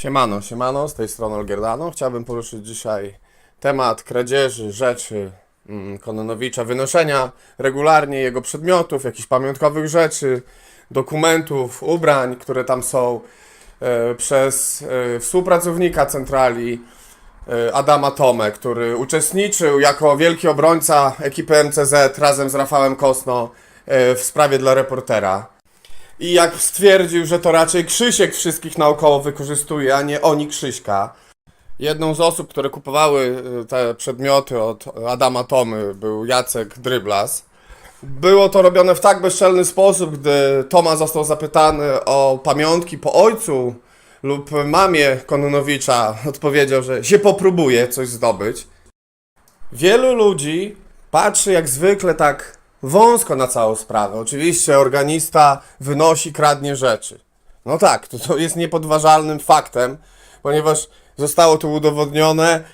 Siemano, siemano, z tej strony Olgierdano. Chciałbym poruszyć dzisiaj temat kradzieży rzeczy mm, Kononowicza, wynoszenia regularnie jego przedmiotów, jakichś pamiątkowych rzeczy, dokumentów, ubrań, które tam są e, przez e, współpracownika centrali e, Adama Tomę, który uczestniczył jako wielki obrońca ekipy MCZ razem z Rafałem Kosno w sprawie dla reportera. I jak stwierdził, że to raczej Krzysiek wszystkich naokoło wykorzystuje, a nie oni Krzyśka. Jedną z osób, które kupowały y, te przedmioty od Adama Tomy był Jacek Dryblas. Było to robione w tak bezczelny sposób, gdy Toma został zapytany o pamiątki po ojcu lub mamie Kononowicza, odpowiedział, że się popróbuje coś zdobyć. Wielu ludzi patrzy jak zwykle tak wąsko na całą sprawę. Oczywiście organista wynosi, kradnie rzeczy. No tak, to, to jest niepodważalnym faktem, ponieważ zostało to udowodnione.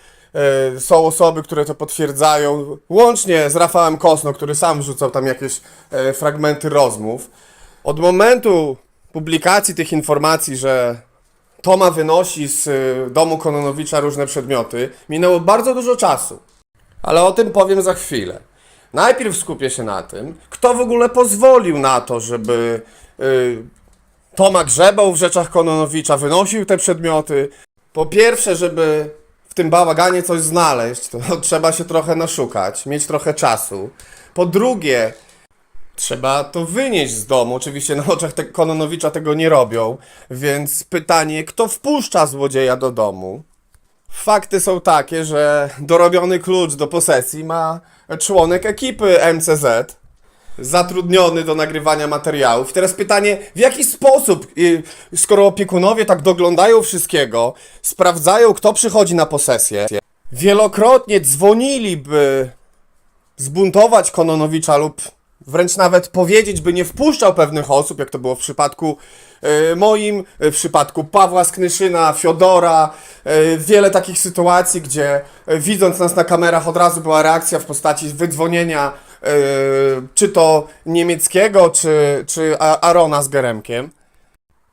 e, Są osoby, które to potwierdzają, łącznie z Rafałem Kosno, który sam wrzucał tam jakieś e, fragmenty rozmów. Od momentu publikacji tych informacji, że Toma wynosi z e, domu Kononowicza różne przedmioty, minęło bardzo dużo czasu. Ale o tym powiem za chwilę. Najpierw skupię się na tym, kto w ogóle pozwolił na to, żeby y, Toma grzebał w rzeczach Kononowicza, wynosił te przedmioty. Po pierwsze, żeby w tym bałaganie coś znaleźć, to trzeba się trochę naszukać, mieć trochę czasu. Po drugie, trzeba to wynieść z domu. Oczywiście na oczach te Kononowicza tego nie robią, więc pytanie, kto wpuszcza złodzieja do domu? Fakty są takie, że dorobiony klucz do posesji ma członek ekipy MCZ, zatrudniony do nagrywania materiałów. Teraz pytanie, w jaki sposób, skoro opiekunowie tak doglądają wszystkiego, sprawdzają, kto przychodzi na posesję, wielokrotnie dzwonili, by zbuntować Kononowicza lub wręcz nawet powiedzieć, by nie wpuszczał pewnych osób, jak to było w przypadku moim, e, w przypadku Pawła Sknyszyna, Fiodora, e, wiele takich sytuacji, gdzie e, widząc nas na kamerach od razu była reakcja w postaci wydzwonienia e, czy to niemieckiego, czy, czy Arona z Geremkiem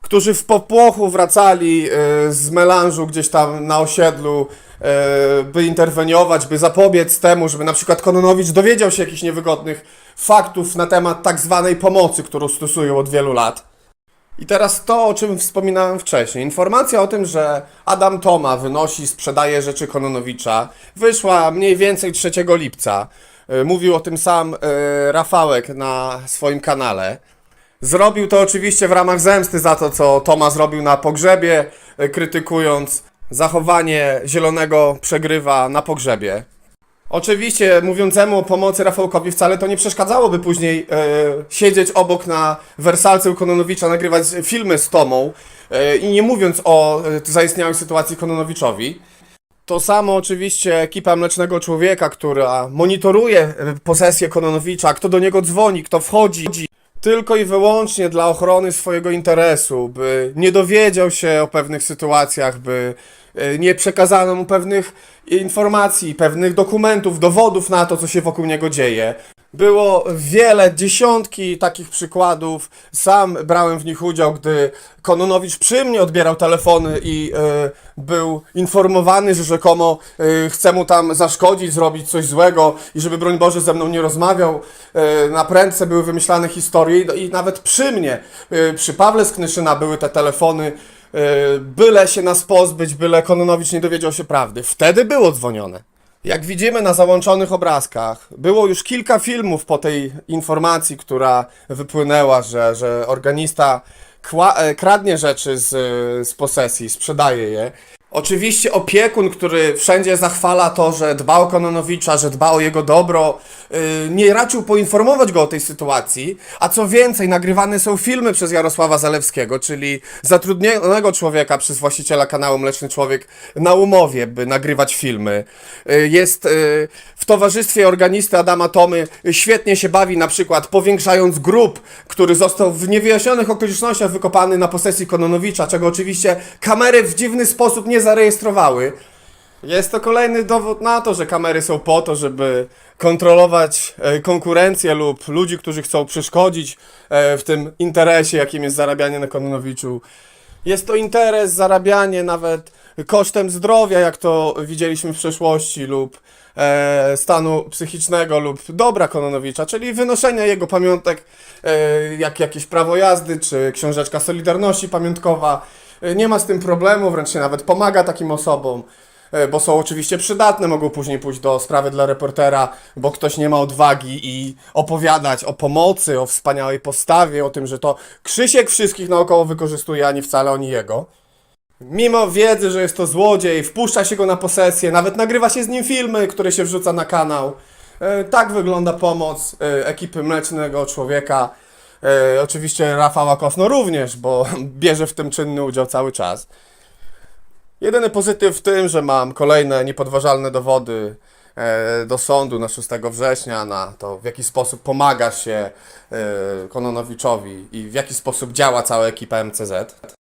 którzy w popłochu wracali e, z melanżu gdzieś tam na osiedlu, e, by interweniować, by zapobiec temu, żeby na przykład Kononowicz dowiedział się jakichś niewygodnych faktów na temat tak zwanej pomocy, którą stosują od wielu lat. I teraz to, o czym wspominałem wcześniej. Informacja o tym, że Adam Toma wynosi, sprzedaje rzeczy Kononowicza, wyszła mniej więcej 3 lipca. E, Mówił o tym sam e, Rafałek na swoim kanale. Zrobił to oczywiście w ramach zemsty za to, co Toma zrobił na pogrzebie, e, krytykując zachowanie zielonego przegrywa na pogrzebie. Oczywiście mówiącemu o pomocy Rafałkowi wcale to nie przeszkadzałoby później e, siedzieć obok na wersalce u Kononowicza, nagrywać filmy z Tomą e, i nie mówiąc o e, zaistniałej sytuacji Kononowiczowi. To samo oczywiście ekipa Mlecznego Człowieka, która monitoruje e, posesję Kononowicza, kto do niego dzwoni, kto wchodzi, tylko i wyłącznie dla ochrony swojego interesu, by nie dowiedział się o pewnych sytuacjach, by e, nie przekazano mu pewnych informacji, pewnych dokumentów, dowodów na to, co się wokół niego dzieje. Było wiele, dziesiątki takich przykładów. Sam brałem w nich udział, gdy Kononowicz przy mnie odbierał telefony i e, był informowany, że rzekomo e, chce mu tam zaszkodzić, zrobić coś złego i żeby broń Boże ze mną nie rozmawiał. E, na prędce były wymyślane historie i, i nawet przy mnie, e, przy Pawle Sknyszyna były te telefony, byle się nas pozbyć, byle Kononowicz nie dowiedział się prawdy. Wtedy było dzwonione. Jak widzimy na załączonych obrazkach, było już kilka filmów po tej informacji, która wypłynęła, że, że organista kła, e, kradnie rzeczy z, z posesji, sprzedaje je. Oczywiście opiekun, który wszędzie zachwala to, że dba o Kononowicza, że dba o jego dobro, nie raczył poinformować go o tej sytuacji, a co więcej, nagrywane są filmy przez Jarosława Zalewskiego, czyli zatrudnionego człowieka przez właściciela kanału Mleczny Człowiek na umowie, by nagrywać filmy. Yy, jest yy, w towarzystwie organisty Adama Tomy, świetnie się bawi na przykład powiększając grób, który został w niewyjaśnionych okolicznościach wykopany na posesji Kononowicza, czego oczywiście kamery w dziwny sposób nie zarejestrowały. Jest to kolejny dowód na to, że kamery są po to, żeby kontrolować e, konkurencję lub ludzi, którzy chcą przeszkodzić e, w tym interesie, jakim jest zarabianie na Kononowiczu. Jest to interes, zarabianie nawet kosztem zdrowia, jak to widzieliśmy w przeszłości, lub e, stanu psychicznego, lub dobra Kononowicza, czyli wynoszenia jego pamiątek, e, jak jakieś prawo jazdy, czy książeczka Solidarności pamiątkowa. E, nie ma z tym problemu, wręcz się nawet pomaga takim osobom. E, Bo są oczywiście przydatne, mogą później pójść do sprawy dla reportera, bo ktoś nie ma odwagi i opowiadać o pomocy, o wspaniałej postawie, o tym, że to Krzysiek wszystkich naokoło wykorzystuje, a nie wcale oni jego. Mimo wiedzy, że jest to złodziej, wpuszcza się go na posesję, nawet nagrywa się z nim filmy, które się wrzuca na kanał. E, tak wygląda pomoc e, ekipy Mlecznego Człowieka. Oczywiście Rafała Kosno również, bo bierze w tym czynny udział cały czas. Jedyny pozytyw w tym, że mam kolejne niepodważalne dowody e, do sądu na 6 września na to, w jaki sposób pomaga się e, Kononowiczowi i w jaki sposób działa cała ekipa MCZ.